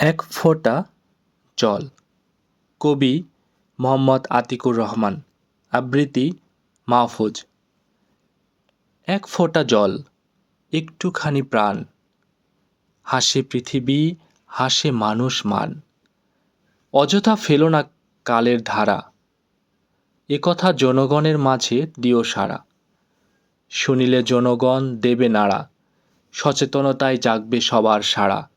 এক ফোঁটা জল। কবি মোহাম্মদ আতিকুর রহমান। আবৃত্তি মাহফুজ। এক ফোঁটা জল, একটুখানি প্রাণ। হাসে পৃথিবী, হাসে মানুষ মান। অযথা ফেলো না কালের ধারা। একথা জনগণের মাঝে দিও সারা শুনিলে জনগণ দেবে নাড়া। সচেতনতায় জাগবে সবার সাড়া।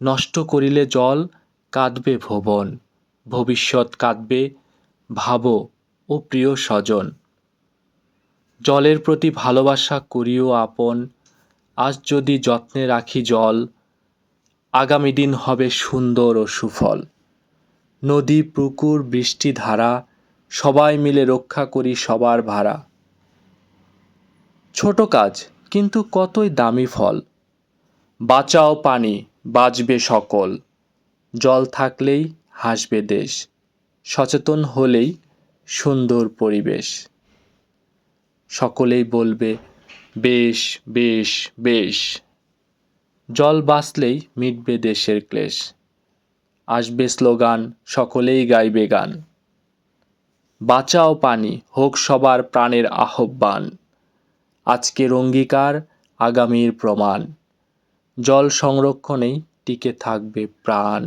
নষ্ট করিলে জল কাঁদবে ভুবন, ভবিষ্যৎ কাঁদবে ভাবো ও প্রিয় স্বজন। জলের প্রতি ভালোবাসা করিও আপন, আজ যদি যত্নে রাখি জল, আগামী দিন হবে সুন্দর ও সুফল। নদী, পুকুর, বৃষ্টি ধারা, সবাই মিলে রক্ষা করি সবার ভাড়া ছোট কাজ, কিন্তু কতই দামি ফল। বাঁচাও পানি বাঁচবে সকল। জল থাকলেই হাসবে দেশ। সচেতন হলেই সুন্দর পরিবেশ। সকলেই বলবে, বেশ বেশ বেশ। জল বাঁচলেই মিটবে দেশের ক্লেশ। আসবে স্লোগান, সকলেই গাইবে গান। বাঁচাও পানি, হোক সবার প্রাণের আহ্বান। আজকের অঙ্গীকার, আগামীর প্রমাণ। জল সংরক্ষণেই টিকে থাকবে প্রাণ।